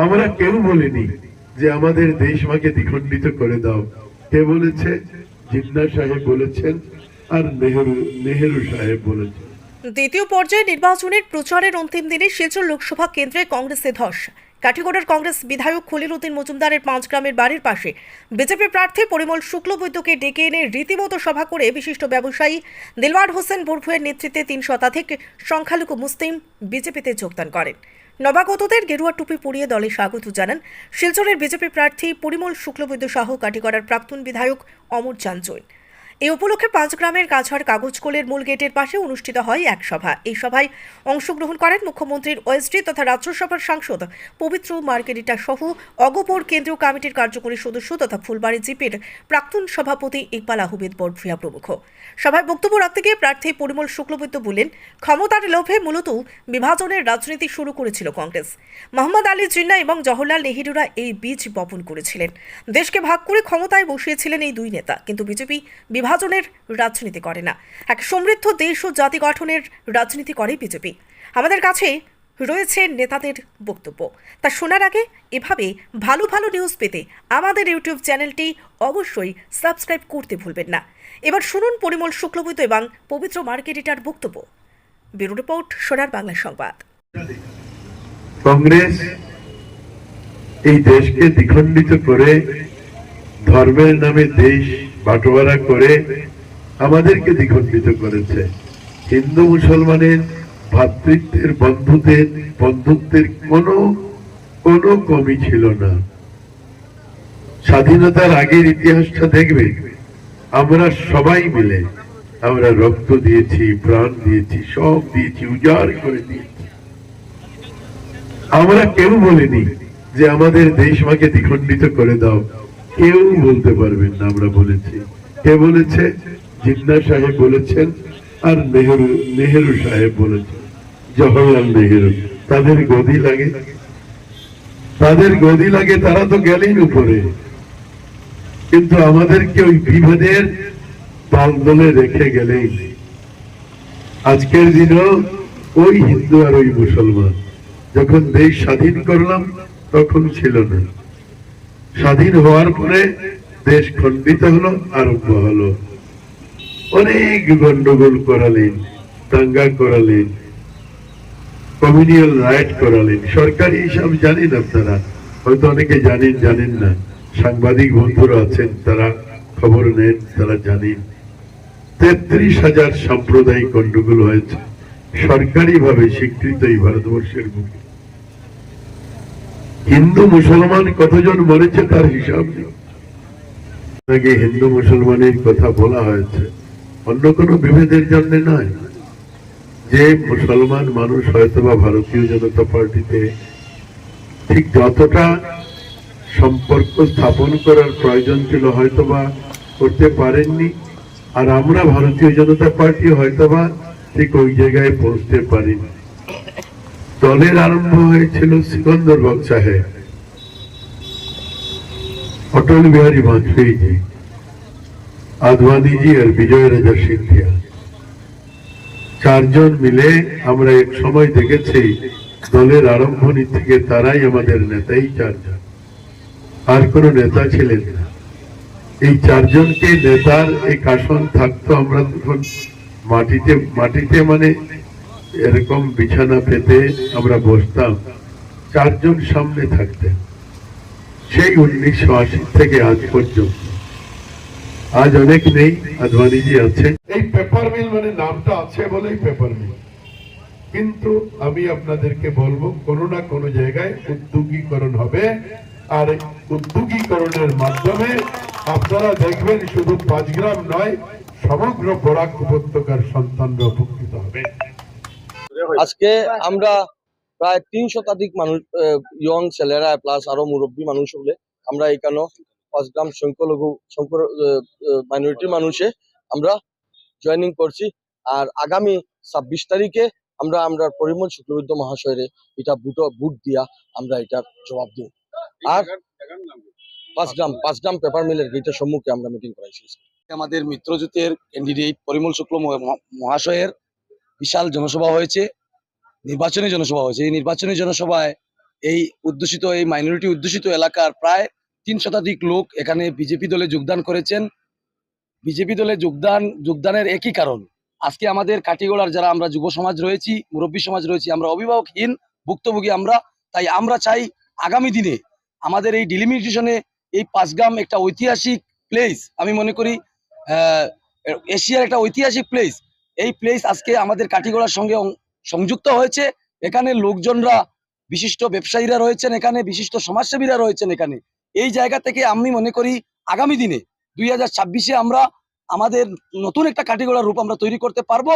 আমরা কেউ বলিনি যে আমাদের দেশ মাকে দ্বিখণ্ডিত করে দাও। কে বলেছে? জিন্না সাহেব বলেছেন আর নেহেরু নেহেরু সাহেব বলেছেন। দ্বিতীয় পর্যায়ে নির্বাচনের প্রচারের অন্তিম দিনে শিলচর লোকসভা কেন্দ্রে কংগ্রেসে ধস। কাঠিগড়ার কংগ্রেস বিধায়ক খলিল উদ্দিন মজুমদারের পাঁচ গ্রামের বাড়ির পাশে। বিজেপি প্রার্থী পরিমল শুক্লবৈদ্যকে ডেকে এনে রীতিমতো সভা করে বিশিষ্ট ব্যবসায়ী দিলওয়ার হোসেন বরফুয়ের নেতৃত্বে তিন শতাধিক সংখ্যালঘু মুসলিম বিজেপিতে যোগদান করেন। নবাগতদের গেরুয়া টুপি পরিয়ে দলে স্বাগত জানান শিলচরের বিজেপি প্রার্থী পরিমল শুক্লবৈদ্য সহ কাটিগড়ার প্রাক্তন বিধায়ক অমর চাঁদ এই উপলক্ষে পাঁচগ্রামের কাছাড় কাগজকলের মূল গেটের পাশে অনুষ্ঠিত হয় এক সভা। এই সভায় অংশগ্রহণ করেন মুখ্যমন্ত্রীর ওএসডি তথা রাজ্যসভার সাংসদ পবিত্র মার্কেরিটা সহ অগপর কেন্দ্রীয় কমিটির কার্যকরী সদস্য তথা ফুলবাড়ি জিপির প্রাক্তন সভাপতি ইকবাল আহমেদ বরভুয়া প্রমুখ। সভায় বক্তব্য রাখতে গিয়ে প্রার্থী পরিমল শুক্লবৈদ্য বললেন ক্ষমতার লোভে মূলত বিভাজনের রাজনীতি শুরু করেছিল কংগ্রেস। মোহাম্মদ আলী জিন্না এবং জওহরলাল নেহেরুরা এই বীজ বপন করেছিলেন। দেশকে ভাগ করে ক্ষমতায় বসিয়েছিলেন এই দুই নেতা। কিন্তু বিজেপি বিভাজনের রাজনীতি করে না। এক সমৃদ্ধ দেশ ও জাতি গঠনের রাজনীতি করে বিজেপি। আমাদের কাছে রয়েছে নেতাদের বক্তব্য। তা শোনার আগে এভাবে ভালো ভালো নিউজ পেতে আমাদের ইউটিউব চ্যানেলটি অবশ্যই সাবস্ক্রাইব করতে ভুলবেন না। এবার শুনুন পরিমল শুক্লবৈদ্য এবং পবিত্র মার্কেটিটার বক্তব্য। ব্যুরো রিপোর্ট, সোনার বাংলা সংবাদ। কংগ্রেস এই দেশকে দ্বিখণ্ডিত করে ধর্মের নামে দেশ বাটোয়ারা করে আমাদেরকে দ্বিখণ্ডিত করেছে। হিন্দু মুসলমানের ভ্রাতৃত্বের বন্ধুত্বের বন্ধুত্বের কোনো কোনো কমি ছিল না। স্বাধীনতার আগের ইতিহাসটা দেখবে। আমরা সবাই মিলে আমরা রক্ত দিয়েছি, প্রাণ দিয়েছি, সব দিয়েছি, উজাড় করে দিয়েছি। আমরা কেউ বলিনি যে আমাদের দেশ মাকে দ্বিখণ্ডিত করে দাও। কেউ বলতে পারবেন না, আমরা বলেছি। কে বলেছে? জিন্না সাহেব বলেছেন আর নেহেরু নেহেরু সাহেব বলেছেন। জওহরলাল নেহেরু, তাদের গদি লাগে। তাদের গদি লাগে, তারা তো গেলেন উপরে। কিন্তু আমাদেরকে ওই বিভেদের দলে রেখে গেলেন আজকের দিনও ওই হিন্দু আর ওই মুসলমান, যখন দেশ স্বাধীন করলাম, তখন ছিল না। স্বাধীন হওয়ার পরে দেশ খণ্ডিত হলো, আরম্ভ হলো। অনেক গন্ডগোল করালেন, দাঙ্গা করালেন, কমিউনিয়াল রাইট করালেন। সরকারি হিসাব জানেন আপনারা, হয়তো অনেকে জানেন জানেন না। সাংবাদিক বন্ধুরা আছেন, তারা খবর নেন, তারা জানেন। তেত্রিশ হাজার সাম্প্রদায়িক গন্ডগোল হয়েছে। সরকারি ভাবে স্বীকৃত এই ভারতবর্ষের বুকে হিন্দু মুসলমান কতজন মরেছে তার হিসাব নেই। হিন্দু মুসলমানের কথা বলা হয়েছে। অন্য কোনো বিভেদের জন্য নয়। যে মুসলমান মানুষ হয়তোবা ভারতীয় জনতা পার্টিতে ঠিক যতটা সম্পর্ক স্থাপন করার প্রয়োজন ছিল হয়তো বা করতে পারেননি। আর আমরা ভারতীয় জনতা পার্টি হয়তোবা ঠিক ওই জায়গায় পৌঁছতে পারিনি। দলের আরম্ভ হয়েছিল সিকন্দর বক সাহেব। অটল বিহারী বাজপেয়ী জি আদবানি জি আর বিজয় রাজা সিন্ধিয়া। চারজন মিলে আমরা এক সময় দেখেছি দলের আরম্ভণী থেকে তারাই আমাদের নেতাই চারজন। আর কোন নেতা ছিলেন না। এই চারজনকে নেতার এই আসন থাকতো আমরা তখন মাটিতে মাটিতে মানে এরকম বিছানা পেতে আমরা বসতাম। চারজন সামনে থাকতেন সেই উনিশশো আশি থেকে আজ পর্যন্ত। আজ অনেক নেই আদবানিজি আছে। এই পেপার মিল মানে নামটা আছে বলেই পেপার মিল। কিন্তু আমি আপনাদেরকে বলব, কোনো না কোনো জায়গায় উদ্যোগীকরণ হবে। আর উদ্যোগীকরণের মাধ্যমে আপনারা দেখবেন শুধু পাঁচ গ্রাম নয়, সমগ্র বরাক উপত্যকার সন্তানরা উপকৃত হবে। আজকে আমরা প্রায় তিন শতাধিক মানুষ ইয়ং ছেলেরা প্লাস আরও মুরব্বী মানুষ হলে আমরা এখানে পাঁচ গ্রাম সংখ্যালঘু সংখ্যা মাইনরিটি মানুষে আমরা জয়েনিং করছি। আর আগামী ছাব্বিশ তারিখে আমরা আমরা পরিমল শুক্লবিদ্য মহাশয়ের এটা বুট বুট দিয়া আমরা এটার জবাব দিই। আর পাঁচ গ্রাম পাঁচ গ্রাম পেপার মিলের গেটের সম্মুখে আমরা মিটিং করাইছি। আমাদের মিত্রজোটের ক্যান্ডিডেট পরিমল শুক্ল মহ- মহাশয়ের বিশাল জনসভা হয়েছে, নির্বাচনী জনসভা হয়েছে। এই নির্বাচনী জনসভায় এই উদ্দূষিত, এই মাইনরিটি উদ্দূষিত এলাকার প্রায় তিন শতাধিক লোক এখানে বিজেপি দলে যোগদান করেছেন। বিজেপি দলে যোগদান, যোগদানের একই কারণ। আজকে আমাদের কাটিগোড়ার যারা আমরা যুব সমাজ রয়েছি, মুরব্বী সমাজ রয়েছি, আমরা অভিভাবকহীন, ভুক্তভোগী আমরা, তাই আমরা চাই আগামী দিনে আমাদের এই ডিলিমিটেশনে এই পাঁচগ্রাম একটা ঐতিহাসিক প্লেস আমি মনে করি এশিয়ার একটা ঐতিহাসিক প্লেস এই প্লেস আজকে আমাদের কাটিগড়ার সঙ্গে সংযুক্ত হয়েছে। এখানে লোকজনরা, বিশিষ্ট ব্যবসায়ীরা রয়েছেন এখানে, বিশিষ্ট সমাজসেবীরা রয়েছেন এখানে। এই জায়গা থেকে আমি মনে করি আগামী দিনে দুই হাজার আমরা আমাদের নতুন একটা কাটিগড়ার রূপ আমরা তৈরি করতে পারব।